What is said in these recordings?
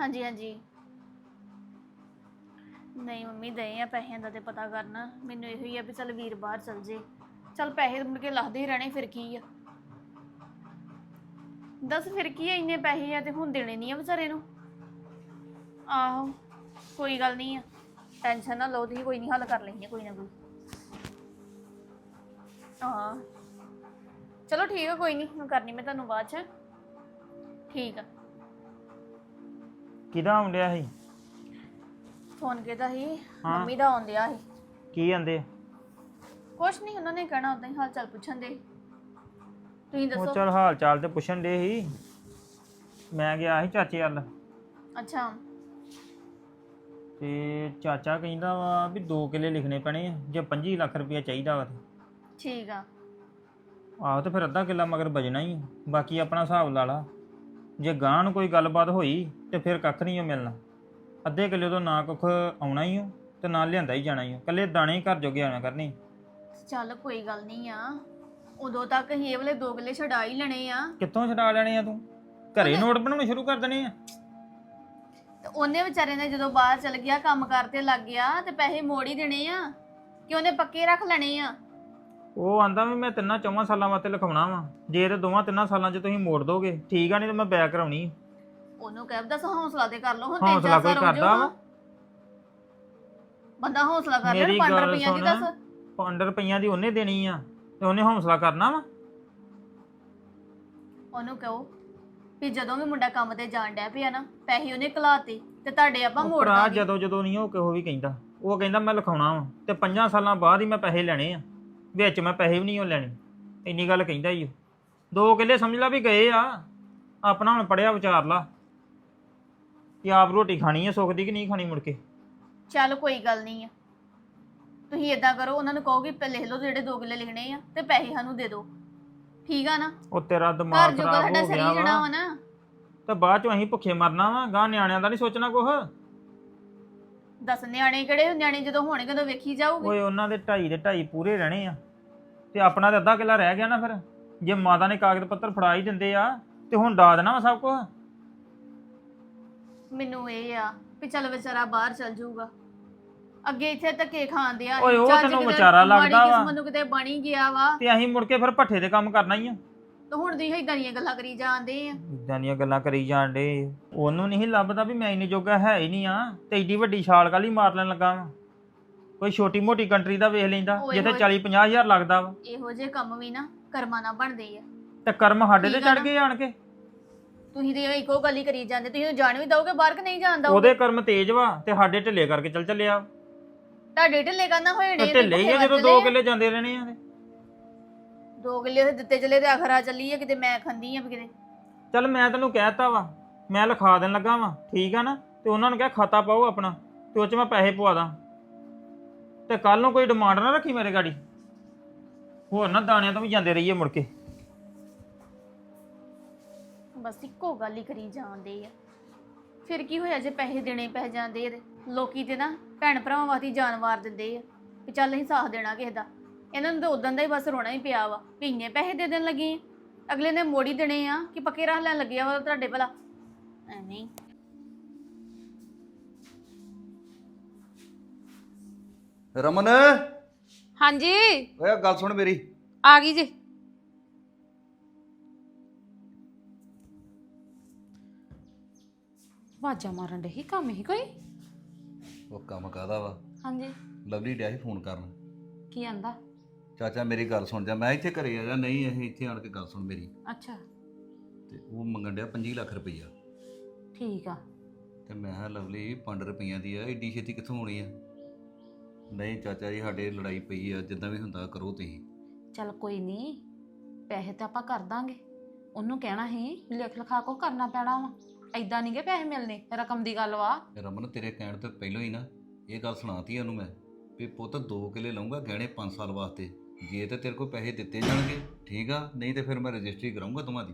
ਹਾਂਜੀ ਹਾਂਜੀ। ਨਹੀਂ ਮੰਮੀ ਦੇ ਆ ਪੈਸਿਆਂ ਦਾ ਤੇ ਪਤਾ ਕਰਨਾ। ਮੈਨੂੰ ਇਹੋ ਹੀ ਆ ਵੀ ਚੱਲ ਵੀਰ ਬਾਹਰ ਚਲ ਜੇ। ਚੱਲ ਪੈਸੇ ਮੁੜ ਕੇ ਲੱਥਦੇ ਹੀ ਰਹਿਣੇ, ਫਿਰ ਕੀ ਆ? ਦੱਸ ਫਿਰ ਕੀ ਆ, ਇੰਨੇ ਪੈਸੇ ਆ ਤੇ ਹੁਣ ਦੇਣੇ ਨਹੀਂ ਆ ਵਿਚਾਰੇ ਨੂੰ? ਆਹੋ, ਕੋਈ ਗੱਲ ਨਹੀਂ ਆ। ਟੈਨਸ਼ਨ ਨਾ ਲਓ, ਤੁਸੀਂ ਕੋਈ ਨਹੀਂ ਹੱਲ ਕਰ ਲੈਣੀ ਕੋਈ ਨਾ ਕੋਈ। ਹਾਂ। ਚਲੋ ਠੀਕ ਆ, ਕੋਈ ਨਹੀਂ ਕਰਨੀ ਮੈਂ ਤੁਹਾਨੂੰ ਬਾਅਦ ਚ। ਠੀਕ ਆ। ਕਿਹਦਾ ਆਉਂਦਿਆ ਸੀ? ਫੋਨ ਕੀਤਾ ਸੀ? ਹਾਂ। ਮੰਮੀ ਦਾ ਆਉਂਦਿਆ ਸੀ। ਕੀ ਆਂਦੇ? ਕੁਛ ਨਹੀਂ ਉਹਨਾਂ ਨੇ ਕਹਿਣਾ ਉਦਾਂ ਹੀ ਹਾਲ ਚਾਲ ਪੁੱਛਣ ਦੇ। ਤੁਸੀਂ ਉਹ ਦੱਸੋ। ਚਲ ਹਾਲ ਚਾਲ ਤੇ ਪੁੱਛਣ ਦੇ ਸੀ। ਮੈਂ ਗਿਆ ਸੀ ਚਾਚੇ ਵੱਲ। ਅੱਛਾ। ਤੇ ਚਾਚਾ ਕਹਿੰਦਾ ਵਾ ਵੀ 2 ਕਿੱਲੇ ਲਿਖਣੇ ਪੈਣੇ ਆ ਜੇ 25 ਲੱਖ ਰੁਪਇਆ ਚਾਹੀਦਾ ਵਾ ਤੇ। ਠੀਕ ਆ। ਆਹੋ ਤੇ ਫਿਰ ਅੱਧਾ ਕਿੱਲਾ ਮਗਰ ਬਜਣਾ ਹੀ ਆ। ਬਾਕੀ ਆਪਣਾ ਹਿਸਾਬ ਲਾ ਲਾ। ਜੇ ਗਾਂ ਨੂੰ ਕੋਈ ਗੱਲਬਾਤ ਹੋਈ ਤੇ ਫਿਰ ਕੱਖ ਨਹੀਂ ਓ ਮਿਲਣਾ। ਅੱਧੇ ਕਿੱਲੇ ਤੋਂ ਨਾ ਕੁੱਖ ਆਉਣਾ ਹੀ ਓ ਤੇ ਨਾ ਲਿਆਂਦਾ ਹੀ ਜਾਣਾ ਹੀ ਓ। ਕੱਲੇ ਦਾਣੇ ਹੀ ਘਰ ਜੋਗੇ ਆਣਾ ਕਰਨੀ ਚੱਲ ਕੋਈ ਗੱਲ ਨਹੀਂ ਆ। ਉਦੋਂ ਤੱਕ ਹੀ ਇਹ ਵਾਲੇ ਦੋ ਗੱਲੇ ਛਡਾ ਹੀ ਲੈਣੇ ਆ। ਕਿੱਥੋਂ ਛਡਾ ਲੈਣੇ ਆ ਤੂੰ? ਘਰੇ ਨੋਟ ਬਣਾਉਣੇ ਸ਼ੁਰੂ ਕਰ ਦੇਣੇ ਆ। ਤੇ ਉਹਨੇ ਵਿਚਾਰੇ ਨੇ ਜਦੋਂ ਬਾਹਰ ਚਲ ਗਿਆ ਕੰਮ ਕਰਤੇ ਲੱਗ ਗਿਆ ਤੇ ਪੈਸੇ ਮੋੜ ਹੀ ਦੇਣੇ ਆ। ਕਿ ਉਹਨੇ ਪੱਕੇ ਰੱਖ ਲੈਣੇ ਆ। ਉਹ ਆਂਦਾ ਵੀ ਮੈਂ ਤਿੰਨਾਂ ਚੌਵਾਂ ਸਾਲਾਂ ਵਾਸਤੇ ਲਿਖਾਉਣਾ ਵਾ। ਜੇ ਤੇ ਦੋਵਾਂ ਤਿੰਨਾਂ ਸਾਲਾਂ 'ਚ ਤੁਸੀਂ ਮੋੜ ਦੋਗੇ ਠੀਕ ਆ ਨਹੀਂ ਤੇ ਮੈਂ ਬੈਕ ਕਰਾਉਣੀ ਆ। ਉਹਨੂੰ ਕਹਿ ਦੱਸ ਹੌਸਲਾ ਤੇ ਕਰ ਲਓ ਹੁਣ ਤਿੰਨ ਹੌਸਲਾ ਚਾਰ ਕੋਈ ਸਾਲ ਹੋ ਕਰਦਾ ਵਾ। ਜਾਊਗਾ ਬੰਦਾ ਹੌਸਲਾ ਕਰ ਲੈ ਮੇਰੀ 5 ਗੱਲ ਰੁਪਈਆਂ ਦੀ ਸੁਣ। ਦੱਸ। 5 ਰੁਪਈਆਂ ਦੀ ਉਹਨੇ ਦੇਣੀ ਆ ਤੇ ਉਹਨੇ ਹੌਸਲਾ ਕਰਨਾ ਵਾ। ਉਹਨੂੰ ਕਹੋ ਵੀ ਜਦੋਂ ਵੀ ਮੁੰਡਾ ਕੰਮ ਤੇ ਜਾਣ ਡਿਆ ਪਿਆ ਨਾ ਪੈਸੇ ਉਹਨੇ ਘਲਾਤੇ ਤੇ ਤੁਹਾਡੇ ਆਪਾਂ ਮੋੜ ਭਰਾ ਦਾਂਗੇ। ਜਦੋਂ ਜਦੋਂ ਨਹੀਂ ਉਹ ਕਿਹੋ ਵੀ ਕਹਿੰਦਾ। ਉਹ ਕਹਿੰਦਾ ਮੈਂ ਲਿਖਾਉਣਾ ਵਾ ਤੇ 5 ਸਾਲਾਂ ਬਾਅਦ ਹੀ ਮੈਂ ਪੈਸੇ ਲੈਣੇ ਆ। ਵਿੱਚ ਮੈਂ ਪੈਸੇ ਵੀ ਨਹੀਂ ਉਹ ਲੈਣੇ। ਇੰਨੀ ਗੱਲ ਕਹਿੰਦਾ ਹੀ ਉਹ। ਦੋ ਕਿੱਲੇ ਸਮਝ ਲਾ ਵੀ ਗਏ ਆ। ਆਪਣਾ ਹੁਣ ਪੜਿਆ ਵਿਚਾਰ ਲਾ। ਕਿ ਆਪ ਰੋਟੀ ਖਾਣੀ ਆ ਸੁੱਖ ਦੀ ਕਿ ਨਹੀਂ ਖਾਣੀ ਮੁੜ ਕੇ? ਚੱਲ ਕੋਈ ਗੱਲ ਨਹੀਂ ਆ। ਤੁਸੀਂ ਇਦਾਂ ਕਰੋ ਉਹਨਾਂ ਨੂੰ ਕਹੋ ਕਿ ਪਹਿਲੇ ਲਿਖ ਲਓ ਜਿਹੜੇ ਦੋ ਕਿੱਲੇ ਲਿਖਣੇ ਆ ਤੇ ਪੈਸੇ ਸਾਨੂੰ ਦੇ ਦਿਓ। ਠੀਕ ਆ ਨਾ? ਉਹ ਤੇਰਾ ਘਰ ਦਿਮਾਗ ਜੋਗਾ ਖਰਾਬ ਸਾਡਾ ਹੋ ਸਰੀ ਗਿਆ ਜਣਾ ਵਾ ਵਾ ਨਾ। ਤੇ ਬਾਅਦ ਚੋਂ ਅਸੀਂ ਭੁੱਖੇ ਮਰਨਾ ਵਾ ਗਾਂ ਨਿਆਣਿਆਂ ਦਾ ਨਹੀਂ ਸੋਚਣਾ ਕੁਛ? ਦਸ ਨਿਆਣੇ ਕਿਹੜੇ ਨਿਆਣੇ ਜਦੋਂ ਹੋਣਗੇ ਉਦੋਂ ਵੇਖੀ ਜਾਊਗੀ। ਓਏ ਉਹਨਾਂ ਦੇ ਢਾਈ ਦੇ ਢਾਈ ਪੂਰੇ ਰਹਿਣੇ ਆ। ਤੇ ਆਪਣਾ ਤੇ ਅੱਧਾ ਕਿੱਲਾ ਰਹਿ ਗਿਆ ਨਾ ਫਿਰ। ਜੇ ਮਾਤਾ ਨੇ ਕਾਗਜ਼ ਪੱਤਰ ਫੜਾ ਹੀ ਦਿੰਦੇ ਆ ਤੇ ਹੁਣ ਡਾ ਦੇਣਾ ਵਾ ਸਭ ਕੁਝ ਮੈਨੂੰ ਇਹ ਆ ਵੀ ਚੱਲ ਵਿਚਾਰਾ ਬਾਹਰ ਚੱਲ ਜਾਊਗਾ। ਅੱਗੇ ਇੱਥੇ ਧੱਕੇ ਖਾਂਦੇ ਆ। ਓਏ ਉਹ ਚੱਲ ਤੈਨੂੰ ਕਿਤੇ ਵਿਚਾਰਾ ਲੱਗਦਾ ਮਾੜੀ ਵਾ। ਕਿਸਮਤ ਨੂੰ ਕਿਤੇ ਬਣੀ ਗਿਆ ਵਾ। ਤੇ ਅਸੀਂ ਮੁੜ ਕੇ ਫਿਰ ਭੱਠੇ ਦੇ ਕੰਮ ਕਰਨਾ ਹੀ ਆ। ਤੇ ਹੁਣ ਤੁਸੀਂ ਇਦਾਂ ਦੀਆਂ ਗੱਲਾਂ ਕਰੀ ਜਾਂਦੇ ਆ। ਇਦਾਂ ਦੀਆਂ ਗੱਲਾਂ ਕਰੀ ਜਾਣ ਡੇ ਉਹਨੂੰ ਨਹੀਂ ਲੱਭਦਾ ਵੀ ਮੈਂ ਇੰਨੀ ਜੋਗਾ ਹੈ ਹੀ ਨਹੀਂ ਆ ਤੇ ਏਡੀ ਵੱਡੀ ਛਾਲ ਕਾਲੀ ਮਾਰ ਲੈਣ ਲੱਗਾ ਵਾ। ਕੋਈ ਛੋਟੀ ਮੋਟੀ ਕੰਟਰੀ ਦਾ ਵੇਖ ਲੈਂਦਾ ਓਏ ਜਿੱਥੇ ਹੋਏ। 40 50 ਹਜ਼ਾਰ ਲੱਗਦਾ ਵਾ। ਇਹੋ ਜਿਹੇ ਕੰਮ ਵੀ ਨਾ ਕਰਮਾਂ ਨਾਲ ਬਣਦੇ ਆ। ਤੇ ਕਰਮ ਸਾਡੇ ਤੇ ਠੀਕ ਆ ਚੜ ਨਾ। ਗਏ ਆਣ ਕੇ। ਤੁਸੀਂ ਤੇ ਇੱਕੋ ਗੱਲ ਹੀ ਕਰੀ ਜਾਂਦੇ ਤੁਸੀਂ ਉਹਨੂੰ ਜਾਣ ਵੀ ਦਓਗੇ ਬਾਹਰ ਕਿ ਨਹੀਂ ਜਾਣ ਦਓਗੇ? ਉਹਦੇ ਕਰਮ ਤੇਜ਼ ਵਾ ਤੇ ਸਾਡੇ ਢਿੱਲੇ ਕਰਕੇ ਚੱਲ ਚੱਲਿਆ। ਤੁਹਾਡੇ ਢਿੱਲੇ ਕਰਨਾ ਹੋਏ ਤੇ ਢਿੱਲੇ ਹੀ ਆ ਜਦੋਂ ਦੋ ਕਿੱਲੇ ਜਾਂਦੇ ਰਹਿਣੇ ਆ ਤੇ। ਦੋ ਕਿੱਲੇ ਉਹਦੇ ਦਿੱਤੇ ਚਲੇ ਤੇ ਆਖਰਾ ਚੱਲੀ ਆ ਕਿਤੇ ਮੈਂ ਖੰਦੀ ਆ ਵੀ ਕਿਤੇ। ਚੱਲ ਮੈਂ ਤੈਨੂੰ ਕਹਿਤਾ ਵਾ ਮੈਂ ਲਿਖਾ ਦੇਣ ਲੱਗਾ ਵਾ ਠੀਕ ਆ ਨਾ? ਤੇ ਉਹਨਾਂ ਨੂੰ ਕਿਹਾ ਖਾਤਾ ਪਾਓ ਆਪਣਾ ਤੇ ਉਹ ਚ ਮੈਂ ਪੈਸੇ ਪਵਾ ਦਾਂ। ਤੇ ਕੱਲ ਨੂੰ ਕੋਈ ਡਿਮਾਂਡ ਨਾ ਰੱਖੀ ਮੇਰੇ ਗਾੜੀ। ਹੋਰ ਨਾ ਦਾਣਿਆਂ ਤੋਂ ਵੀ ਜਾਂਦੇ ਰਹੀਏ ਮੁੜ ਕੇ। ਬਸ ਇੱਕੋ ਗੱਲ ਹੀ ਕਰੀ ਜਾਂਦੇ ਆ। ਫਿਰ ਕੀ ਹੋਇਆ ਜੇ ਪੈਸੇ ਦੇਣੇ ਪੈ ਜਾਂਦੇ ਇਹਦੇ ਲੋਕੀ ਤੇ ਨਾ ਭੈਣ ਭਰਾਵਾਂ ਵਾਸਤੇ ਜਾਨ ਵਾਰ ਦਿੰਦੇ ਆ। ਕਿ ਚੱਲ ਅਸੀਂ ਸਾਥ ਦੇਣਾ ਕਿਸੇ ਦਾ। ਇਹਨਾਂ ਨੂੰ ਤਾਂ ਉਦੋਂ ਦਾ ਹੀ ਬਸ ਰੋਣਾ ਹੀ ਪਿਆ ਵਾ ਵੀ ਇੰਨੇ ਪੈਸੇ ਦੇ ਦੇਣ ਲੱਗੇ ਆ। ਅਗਲੇ ਨੇ ਮੋੜੀ ਦੇਣੇ ਆ ਕਿ ਪੱਕੇ ਰਾਹ ਲੈਣ ਲੱਗਿਆ ਵਾ ਤੁਹਾਡੇ ਭਲਾ। ਐਵੇਂ ਹੀ। ਰਮਨ। ਹਾਂਜੀ। ਓਏ ਗੱਲ ਸੁਣ ਮੇਰੀ। ਆ ਗਈ ਜੀ। ਵਾਜਾ ਮਾਰਨ ਦੇ ਕੰਮ ਹੀ ਕੋਈ? ਉਹ ਕੰਮ ਕਾਦਾ ਵਾ? ਹਾਂਜੀ। ਲਵਲੀ ਡਿਆ ਸੀ ਫੋਨ ਕਰਨ। ਕੀ ਆਂਦਾ? ਚਾਚਾ ਮੇਰੀ ਗੱਲ ਸੁਣ ਜਾ ਮੈਂ ਇੱਥੇ ਘਰੇ ਆ ਜਾ ਨਹੀਂ ਇਹ ਇੱਥੇ ਆਣ ਕੇ ਗੱਲ ਸੁਣ ਮੇਰੀ। ਅੱਛਾ। ਤੇ ਉਹ ਮੰਗਣ ਡਿਆ 25 ਲੱਖ ਰੁਪਈਆ। ਠੀਕ ਆ। ਤੇ ਮੈਂ ਕਿਹਾ ਲਵਲੀ 5 ਰੁਪਈਆਂ ਦੀ ਆ ਏਡੀ ਛੇਤੀ ਕਿੱਥੋਂ ਹੋਣੀ ਆ? ਨਹੀਂ ਚਾਚਾ ਜੀ ਸਾਡੇ ਲੜਾਈ ਪਈ ਆ ਜਿੱਦਾਂ ਵੀ ਹੁੰਦਾ ਕਰੋ ਤੁਸੀਂ। ਚੱਲ ਕੋਈ ਨਹੀਂ ਪੈਸੇ ਤਾਂ ਆਪਾਂ ਕਰ ਦਾਂਗੇ। ਉਹਨੂੰ ਕਹਿਣਾ ਸੀ ਲਿਖ ਲਿਖਾ ਕੋ ਕਰਨਾ ਪੈਣਾ ਵਾ। ਐਦਾਂ ਨਹੀਂਗੇ ਪੈਸੇ ਮਿਲਨੇ ਰਕਮ ਦੀ ਗੱਲ ਵਾ। ਰਮਨ ਤੇਰੇ ਕਹਿਣ ਤੋਂ ਪਹਿਲਾਂ ਹੀ ਨਾ ਇਹ ਗੱਲ ਸੁਣਾਤੀ ਉਹਨੂੰ ਮੈਂ ਵੀ ਪੁੱਤ 2 ਕਿੱਲੇ ਲਊਂਗਾ ਗਹਿਣੇ 5 ਸਾਲ ਵਾਸਤੇ। ਜੇ ਤੇ ਤੇਰੇ ਕੋਲ ਪੈਸੇ ਦਿੱਤੇ ਜਾਣਗੇ, ਠੀਕ ਆ, ਨਹੀਂ ਤੇ ਫਿਰ ਮੈਂ ਰਜਿਸਟਰੀ ਕਰਾਉਂਗਾ ਤੁਮਾਂ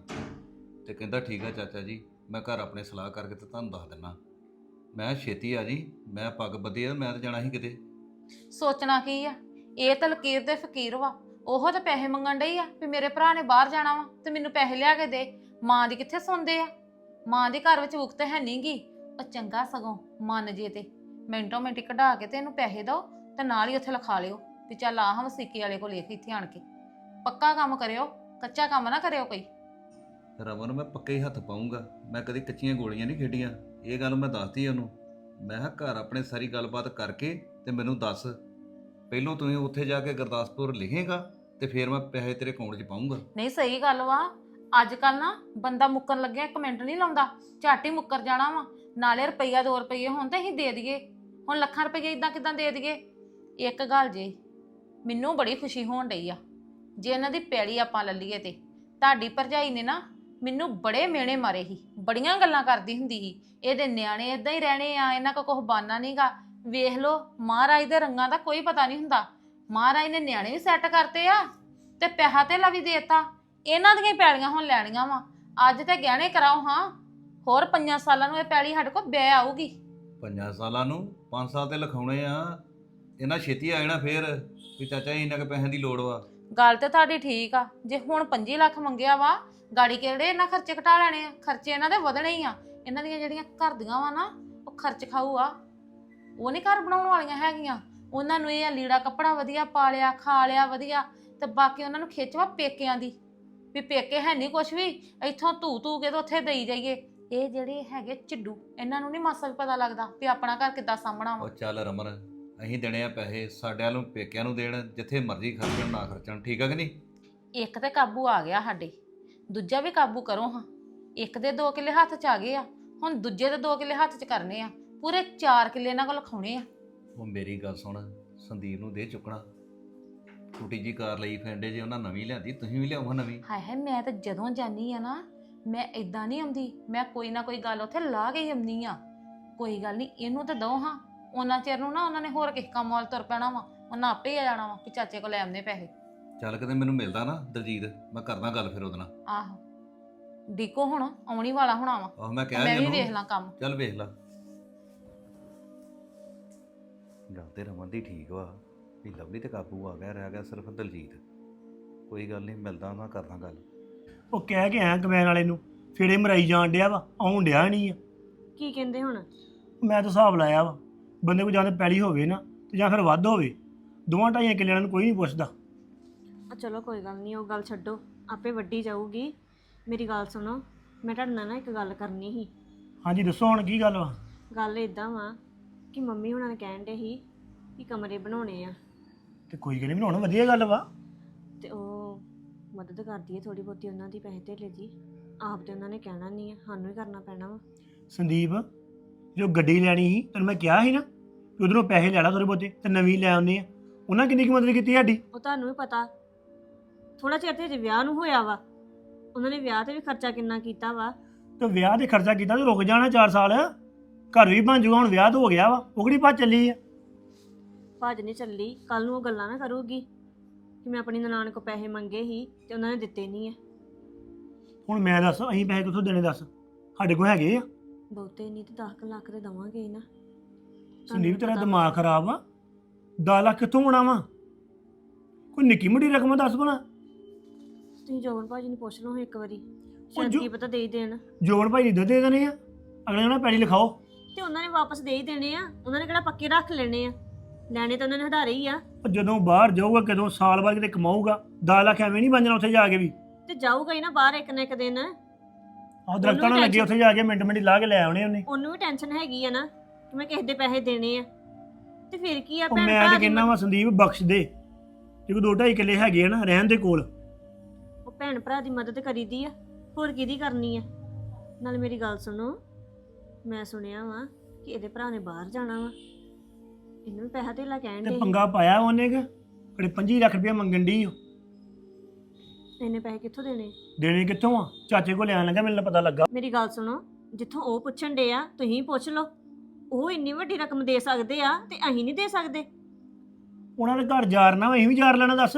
ਤੇ ਕਹਿੰਦਾ, ਠੀਕ ਆ ਚਾਚਾ ਜੀ, ਮੈਂ ਘਰ ਆਪਣੇ ਸਲਾਹ ਕਰਕੇ ਤੇ ਤੁਹਾਨੂੰ ਦੱਸ ਦਿੰਨਾ। ਮੈਂ ਛੇਤੀ ਆ ਜੀ, ਮੈਂ ਪੱਗ ਬੱਧੀ ਆ, ਮੈਂ ਤਾਂ ਜਾਣਾ ਸੀ ਕਿਤੇ। ਸੋਚਣਾ ਕੀ ਆ? ਇਹ ਤਾਂ ਲਕੀਰ ਦੇ ਫਕੀਰ ਵਾ। ਉਹ ਤਾਂ ਪੈਸੇ ਮੰਗਣ ਡਈ ਆ ਵੀ ਮੇਰੇ ਭਰਾ ਨੇ ਬਾਹਰ ਜਾਣਾ ਵਾ ਤੇ ਮੈਨੂੰ ਪੈਸੇ ਲਿਆ ਕੇ ਦੇ। ਮਾਂ ਦੀ ਕਿੱਥੇ ਸੁਣਦੇ ਆ? ਮਾਂ ਦੇ ਘਰ ਵਿੱਚ ਉਕਤ ਹੈ ਨਹੀਂਗੀ ਉਹ ਚੰਗਾ ਸਗੋਂ, ਮੰਨ ਜੇ ਤੇ। ਮਿੰਟੋ ਮਿੰਟ ਕਢਾ ਕੇ ਤੇ ਇਹਨੂੰ ਪੈਸੇ ਦਿਓ ਤੇ ਨਾਲ ਹੀ ਉੱਥੇ ਲਿਖਾ ਲਿਓ। ਵੀ ਚੱਲ ਆ ਹਮ ਸਿੱਕੇ ਵਾਲੇ ਕੋਲ ਲਿਖ ਇੱਥੇ ਆਣ ਕੇ। ਪੱਕਾ ਕੰਮ ਕਰਿਓ ਕੱਚਾ ਕੰਮ ਨਾ ਕਰਿਓ ਕੋਈ। ਰਮਨ ਮੈਂ ਪੱਕੇ ਹੀ ਹੱਥ ਪਾਉਂਗਾ ਮੈਂ ਕਦੀ ਕੱਚੀਆਂ ਗੋਲੀਆਂ ਨਹੀਂ ਖੇਡੀਆਂ। ਇਹ ਗੱਲ ਮੈਂ ਦੱਸਤੀ ਉਹਨੂੰ। ਮੈਂ ਕਿਹਾ ਘਰ ਆਪਣੇ ਸਾਰੀ ਗੱਲਬਾਤ ਕਰਕੇ ਤੇ ਮੈਨੂੰ ਦੱਸ। ਪਹਿਲੋਂ ਤੂੰ ਉੱਥੇ ਜਾ ਕੇ ਗੁਰਦਾਸਪੁਰ ਲਿਖੇਗਾ ਤੇ ਫਿਰ ਮੈਂ ਪੈਸੇ ਤੇਰੇ ਅਕਾਊਂਟ 'ਚ ਪਾਉਂਗਾ ਨਹੀਂ ਸਹੀ ਗੱਲ ਵਾ। ਅੱਜ ਕੱਲ ਨਾ ਬੰਦਾ ਮੁੱਕਣ ਲੱਗਿਆ ਇੱਕ ਮਿੰਟ ਨਹੀਂ ਲਾਉਂਦਾ। ਝੱਟ ਹੀ ਮੁੱਕਰ ਜਾਣਾ ਵਾ। ਨਾਲੇ ਰੁਪਈਆ 2 ਰੁਪਈਏ ਹੋਣ ਤੇ ਅਸੀਂ ਦੇ ਦਈਏ। ਹੁਣ ਲੱਖਾਂ ਰੁਪਈਏ ਇਦਾਂ ਕਿਦਾਂ ਦੇ ਦਈਏ? ਇੱਕ ਗੱਲ ਜੇ ਮੈਨੂੰ ਬੜੀ ਖੁਸ਼ੀ ਹੋਣ ਡਈ ਆ। ਜੇ ਇਹਨਾਂ ਦੀ ਪੈਲੀ ਆਪਾਂ ਲੱਲੀਏ ਤੇ। ਤੁਹਾਡੀ ਭਰਜਾਈ ਨੇ ਨਾ ਮੈਨੂੰ ਬੜੇ ਮੇਣੇ ਮਾਰੇ ਸੀ। ਬੜੀਆਂ ਗੱਲਾਂ ਕਰਦੀ ਹੁੰਦੀ ਸੀ। ਇਹਦੇ ਨਿਆਣੇ ਇਦਾਂ ਹੀ ਰਹਿਣੇ ਆ, ਇਹਨਾਂ ਕੋ ਕੁਝ ਬਾਨਾ ਨਹੀਂਗਾ ਵੇਖ ਲੋ ਮਹਾਰਾਜ ਦੇ ਰੰਗਾਂ ਦਾ ਕੋਈ ਪਤਾ ਨਹੀਂ ਹੁੰਦਾ। ਮਹਾਰਾਜ ਨੇ ਨਿਆਣੇ ਵੀ ਸੈੱਟ ਕਰਤੇ ਆ ਤੇ ਪੈਸਾ ਧੇਲਾ ਵੀ ਦੇਤਾ। ਇਹਨਾਂ ਦੀਆਂ ਹੀ ਪੈਲੀਆਂ ਹੁਣ ਲੈਣੀਆਂ ਵਾ। ਅੱਜ ਤੇ ਗਹਿਣੇ ਕਰਾਓ ਹਾਂ। ਹੋਰ ਪੰਜਾਂ ਸਾਲਾਂ ਨੂੰ ਇਹ ਪੈਲੀ ਸਾਡੇ ਕੋਲ ਬੈ ਆਊਗੀ। ਪੰਜਾਂ ਸਾਲਾਂ ਨੂੰ? 5 ਸਾਲ ਤੇ ਲਿਖਾਉਣੇ ਆ। ਇਹਨਾਂ ਛੇਤੀ ਆ ਜਾਣਾ ਫੇਰ। ਵੀ ਚਾਚਾ ਜੀ ਇੰਨਾ ਕੁ ਪੈਸਿਆਂ ਦੀ ਲੋੜ ਵਾ। ਗੱਲ ਤੇ ਤੁਹਾਡੀ ਠੀਕ ਆ। ਜੇ ਹੁਣ 25 ਲੱਖ ਮੰਗਿਆ ਵਾ ਗਾੜੀ ਕਿਹੜੇ ਇਹਨਾਂ ਖਰਚੇ ਘਟਾ ਲੈਣੇ ਆ? ਖਰਚੇ ਇਹਨਾਂ ਦੇ ਵਧਣੇ ਹੀ ਆ। ਇਹਨਾਂ ਦੀਆਂ ਜਿਹੜੀਆਂ ਘਰ ਦੀਆਂ ਵਾ ਨਾ ਉਹ ਖਰਚ ਖਾਊ ਆ। ਉਹ ਨਹੀਂ ਘਰ ਬਣਾਉਣ ਵਾਲੀਆਂ ਹੈਗੀਆਂ। ਉਹਨਾਂ ਨੂੰ ਇਹ ਆ ਲੀੜਾ ਕੱਪੜਾ ਵਧੀਆ ਪਾ ਲਿਆ ਖਾ ਲਿਆ ਵਧੀਆ। ਤੇ ਬਾਕੀ ਉਹਨਾਂ ਨੂੰ ਖਿੱਚਵਾ ਪੇਕਿਆਂ ਦੀ। ਵੀ ਪੇਕੇ ਹੈ ਨਹੀਂ ਕੁਛ ਵੀ ਇੱਥੋਂ ਧੂ ਧੂ ਕੇ ਤੇ ਉੱਥੇ ਦੇਈ ਜਾਈਏ। ਇਹ ਜਿਹੜੇ ਹੈਗੇ ਝਿੱਡੂ ਇਹਨਾਂ ਨੂੰ ਨਹੀਂ ਮਾਸਾ ਵੀ ਪਤਾ ਲੱਗਦਾ ਵੀ ਆਪਣਾ ਘਰ ਕਿੱਦਾਂ ਸਾਂਭਣਾ ਉਹ ਵਾ ਚੱਲ ਰਮਨ ਅਸੀਂ ਦੇਣੇ ਆ ਪੈਸੇ ਸਾਡੇ ਵੱਲੋਂ ਪੇਕਿਆਂ ਨੂੰ ਦੇਣ ਜਿੱਥੇ ਮਰਜ਼ੀ ਖਰਚਣ ਨਾ ਖਰਚਣ ਠੀਕ ਆ ਕਿ ਨਹੀਂ? ਇੱਕ ਤੇ ਕਾਬੂ ਆ ਗਿਆ ਸਾਡੇ ਦੂਜਾ ਵੀ ਕਾਬੂ ਕਰੋ ਹਾਂ। ਇੱਕ ਦੇ 2 ਕਿੱਲੇ ਹੱਥ 'ਚ ਆ ਗਏ ਆ ਹੁਣ ਦੂਜੇ ਦੇ 2 ਕਿੱਲੇ ਹੱਥ 'ਚ ਕਰਨੇ ਆ ਪੂਰੇ 4 ਕਿੱਲੇ ਇਹਨਾਂ ਕੋਲ ਖਾਣੇ ਆ। ਉਹ ਮੇਰੀ ਗੱਲ ਸੁਣ ਸੰਦੀਪ ਨੂੰ ਦੇ ਚੁੱਕਣਾ। ਛੋਟੀ ਜੀ ਕਾਰ ਲਈ ਫੈਂਡੇ ਜੇ ਉਹਨਾਂ ਨਵੀਂ ਲਿਆਂਦੀ ਤੁਸੀਂ ਵੀ ਲਿਆਓ ਨਵੀਂ। ਹਾਏ ਹਾਏ ਮੈਂ ਤਾਂ ਜਦੋਂ ਜਾਨੀ ਆ ਨਾ ਮੈਂ ਇਦਾਂ ਨਹੀਂ ਆਉਂਦੀ ਮੈਂ ਕੋਈ ਨਾ ਕੋਈ ਗੱਲ ਉੱਥੇ ਲਾ ਕੇ ਹੀ ਆਉਂਦੀ ਆ। ਕੋਈ ਗੱਲ ਨਹੀਂ ਇਹਨੂੰ ਤਾਂ ਦੋ ਹਾਂ। ਉਹਨਾਂ ਚਿਰ ਨੂੰ ਨਾ ਉਹਨਾਂ ਨੇ ਹੋਰ ਕਿਸ ਕੰਮ ਵੱਲ ਤੁਰ ਪੈਣਾ ਵਾ। ਉਹਨਾਂ ਆਪੇ ਹੀ ਆ ਜਾਣਾ ਵਾ ਵੀ ਚਾਚੇ ਕੋਲ ਲੈ ਆਉਂਦੇ ਪੈਸੇ। ਚੱਲ ਕਿਤੇ ਮੈਨੂੰ ਮਿਲਦਾ ਨਾ ਦਲਜੀਤ ਮੈਂ ਕਰਦਾ ਗੱਲ ਫਿਰ ਉਹਦੇ ਨਾਲ। ਆਹੋ। ਡਿਕੋ ਹੁਣ ਆਉਣੀ ਵਾਲਾ ਹੋਣਾ ਵਾ ਆਹ ਮੈਂ ਕਿਹਾ ਮੈਂ ਵੀ। ਵੇਖ ਲਾਂ ਕੰਮ। ਚੱਲ ਵੇਖ ਲਾ। ਗੱਲ ਤੇ ਰਮਨ ਦੀ ਠੀਕ ਵਾ ਵੀ ਲਵਲੀ ਤੇ ਕਾਬੂ ਆ ਗਿਆ ਰਹਿ ਗਿਆ ਸਿਰਫ ਦਲਜੀਤ। ਕੋਈ ਗੱਲ ਨਹੀਂ ਮਿਲਦਾ ਉਹਨਾਂ ਕਰਦਾ ਗੱਲ। ਉਹ ਕਹਿ ਕੇ ਆਇਆ ਕਮੈਨ ਵਾਲੇ ਨੂੰ ਫੇੜੇ ਮਰਾਈ ਜਾਣ ਡਿਆ ਵਾ ਆਉਣ ਡਿਆ ਨਹੀਂ ਆ। ਕੀ ਕਹਿੰਦੇ ਹੁਣ? ਮੈਂ ਤਾਂ ਹਿਸਾਬ ਲਾਇਆ ਵਾ। ਬੰਦੇ ਕੋਲ ਜਾਂ ਤਾਂ ਪੈਲੀ ਹੋਵੇ ਨਾ ਤੇ ਜਾਂ ਫਿਰ ਵੱਧ ਹੋਵੇ ਦੋਵਾਂ ਢਾਈਆਂ ਕਿੱਲਿਆਂ ਨੂੰ ਕੋਈ ਨਹੀਂ ਪੁੱਛਦਾ। ਆ ਚਲੋ ਕੋਈ ਗੱਲ ਨਹੀਂ ਉਹ ਗੱਲ ਛੱਡੋ ਆਪੇ ਵੱਡੀ ਜਾਊਗੀ। ਮੇਰੀ ਗੱਲ ਸੁਣੋ ਮੈਂ ਤੁਹਾਡੇ ਨਾਲ ਨਾ ਇੱਕ ਗੱਲ ਕਰਨੀ ਸੀ। ਹਾਂਜੀ ਦੱਸੋ ਹੁਣ ਕੀ ਗੱਲ ਵਾ? ਗੱਲ ਇਦਾਂ ਵਾ ਕਿ ਮੰਮੀ ਹੁਣਾਂ ਨੇ ਕਹਿਣ ਦੇ ਸੀ ਕਿ ਕਮਰੇ ਬਣਾਉਣੇ ਆ। ਤੇ ਕੋਈ ਗੱਲ ਨਹੀਂ ਬਣਾਉਣਾ ਵਧੀਆ ਗੱਲ ਵਾ। ਤੇ ਉਹ ਮਦਦ ਕਰਦੀ ਹੈ ਥੋੜੀ ਬਹੁਤੀ ਉਹਨਾਂ ਦੀ ਪੈਸੇ ਧੇਲੇ ਦੀ। ਆਪ ਤੇ ਉਹਨਾਂ ਨੇ ਕਹਿਣਾ ਨਹੀਂ ਆ ਸਾਨੂੰ ਹੀ ਕਰਨਾ ਪੈਣਾ ਵਾ। ਸੰਦੀਪ ਜੋ ਗੱਡੀ ਲੈਣੀ ਸੀ ਤੈਨੂੰ ਮੈਂ ਕਿਹਾ ਸੀ ਨਾ ਕਿ ਉਧਰੋਂ ਪੈਸੇ ਲੈ ਲਾ ਥੋੜੇ ਬਹੁਤੇ ਤੇ ਨਵੀਂ ਲੈ ਆਉਨੇ ਆ। ਉਹਨਾਂ ਕਿੰਨੀ ਕੁ ਮਦਦ ਕੀਤੀ ਸਾਡੀ? ਉਹ ਤੁਹਾਨੂੰ ਵੀ ਪਤਾ ਥੋੜਾ ਚਿਰ ਤੇ ਹਜੇ ਵਿਆਹ ਨੂੰ ਹੋਇਆ ਵਾ। ਉਹਨਾਂ ਨੇ ਵਿਆਹ ਤੇ ਵੀ ਖਰਚਾ ਕਿੰਨਾ ਕੀਤਾ ਵਾ। ਤੇ ਵਿਆਹ ਤੇ ਖਰਚਾ ਕੀਤਾ ਤੇ ਰੁਕ ਜਾਣਾ 4 ਸਾਲ। ਘਰ ਵੀ ਬਣ ਜੂਗਾ ਹੁਣ ਵਿਆਹ ਤਾਂ ਹੋ ਗਿਆ ਵਾ ਉਹ ਕਿਹੜੀ ਚੱਲੀ ਆ? ਭੱਜ ਨਹੀਂ ਚੱਲੀ ਕੱਲ ਨੂੰ ਉਹ ਗੱਲਾਂ ਨਾ ਕਰੂਗੀ ਕਿ ਮੈਂ ਆਪਣੀ ਨਨਾਣ ਕੋ ਪੈਸੇ ਮੰਗੇ ਸੀ ਤੇ ਉਹਨਾਂ ਨੇ ਦਿੱਤੇ ਨਹੀਂ ਆ। ਹੁਣ ਮੈਂ ਦੱਸ ਅਸੀਂ ਪੈਸੇ ਕਿੱਥੋਂ ਦੇਣੇ ਦੱਸ? ਸਾਡੇ ਕੋਲ ਹੈਗੇ ਆ। ਬਹੁਤੇ ਨਹੀਂ ਤੇ 10 ਲੱਖ ਦੇ ਦਵਾਂਗੇ ਹੀ ਨਾ। ਸੰਦੀਪ ਤੇਰਾ ਦਿਮਾਗ ਖਰਾਬ ਆ 10 ਲੱਖ ਕਿੱਥੋਂ ਹੋਣਾ ਵਾ? ਕੋਈ ਨਿੱਕੀ ਮੁੱਢੀ ਰਕਮ ਦੱਸ ਭਲਾ। ਤੁਸੀਂ ਜੋਬਨ ਭਾਜੀ ਨੂੰ ਪੁੱਛ ਲਓ ਇੱਕ ਵਾਰੀ। ਸ਼ਾਇਦ ਜੋ- ਕੀ ਪਤਾ ਦੇ ਹੀ ਦੇਣ। ਜੋਬਨ ਭਾਈ ਨੇ ਦੇ ਦੇਣੇ ਆ। ਅਗਲੇ ਨਾਲ ਪੈਲੀ ਲਿਖਾਓ। ਤੇ ਉਹਨਾਂ ਨੇ ਵਾਪਸ ਦੇ ਹੀ ਦੇਣੇ ਆ। ਉਹਨਾਂ ਨੇ ਕਿਹੜਾ ਪੱਕੇ ਰੱਖ ਲੈਣੇ ਆ। ਲੈਣੇ ਤਾਂ ਉਹਨਾਂ ਨੇ ਹਧਾਰੇ ਹੀ ਆ। ਉਹ ਜਦੋਂ ਬਾਹਰ ਜਾਊਗਾ ਕਦੋਂ ਸਾਲ ਬਾਅਦ ਕਿਤੇ ਕਮਾਊਗਾ। 10 ਲੱਖ ਐਵੇਂ ਨਹੀਂ ਬਣ ਜਾਣਾ ਉੱਥੇ ਜਾ ਕੇ ਵੀ। ਤੇ ਜਾਊਗਾ ਹੀ ਨਾ ਬਾਹਰ ਇੱਕ ਨਾ ਇੱਕ ਦਿਨ। ਆਹ ਦਰਖਤਾਂ ਨਾਲ ਲੱਗੇ ਉੱਥੇ ਜਾ ਕੇ ਮਿੰਟ ਮਿੰਟ ਲਾ ਕੇ ਲੈ ਆਉਣੇ ਉਹਨੇ। ਉਹਨੂੰ ਵੀ ਟੈਨਸ਼ਨ ਹੈਗੀ ਆ ਨਾ ਕਿ ਮੈਂ ਕਿਸੇ ਦੇ ਪੈਸੇ ਦੇਣੇ ਆ। ਤੇ ਫਿਰ ਕੀ ਆ ਉਹ ਭੈਣ ਮੈਂ ਭਰਾ ਤੇ ਦੀ ਕਹਿੰਦਾ ਵਾ ਸੰਦੀਪ ਬਖਸ਼ ਦੇ। ਜੇ ਦੋ ਢਾਈ ਕਿੱਲੇ ਹੈਗੇ ਆ ਨਾ ਰਹਿਣ ਦੇ ਕੋਲ। ਉਹ ਭੈਣ ਭਰਾ ਦੀ ਮਦਦ ਕਰੀਦੀ ਆ। ਹੋਰ ਕਿਹਦੀ ਕਰਨੀ ਆ? ਨਾਲ ਮੇਰੀ ਗੱਲ ਸੁਣੋ। ਮੈਂ ਸੁਣਿਆ ਵਾ ਕਿ ਇਹਦੇ ਭਰਾ ਨੇ ਬਾਹਰ ਜਾਣਾ ਵਾ। ਇਹਨੂੰ ਵੀ ਪੈਸਾ ਧੇਲਾ ਕਹਿਣ ਤੇ ਦੇ ਪੰਗਾ ਪਾਇਆ ਉਹਨੇ ਕਿ? ਬੜੇ 25 ਲੱਖ ਰੁਪਇਆ ਮੰਗਣ ਦੀ ਇਹਨੇ ਪੈਸੇ ਕਿੱਥੋਂ ਦੇਣੇ? ਦੇਣੇ ਕਿੱਥੋਂ ਆ? ਚਾਚੇ ਕੋਲ ਲੈਣ ਲੱਗਾ ਮੈਨੂੰ ਪਤਾ ਲੱਗਾ। ਮੇਰੀ ਗੱਲ ਸੁਣੋ ਜਿੱਥੋਂ ਉਹ ਪੁੱਛਣ ਦੇ ਆ ਤੁਸੀਂ ਪੁੱਛ ਲਓ। ਉਹ ਇੰਨੀ ਵੱਡੀ ਰਕਮ ਦੇ ਸਕਦੇ ਆ ਤੇ ਅਸੀਂ ਨਹੀਂ ਦੇ ਸਕਦੇ। ਉਹਨਾਂ ਦੇ ਘਰ ਜਾਰਨਾ ਵਾ ਅਸੀਂ ਵੀ ਜਾਰ ਲੈਣਾ ਦੱਸ।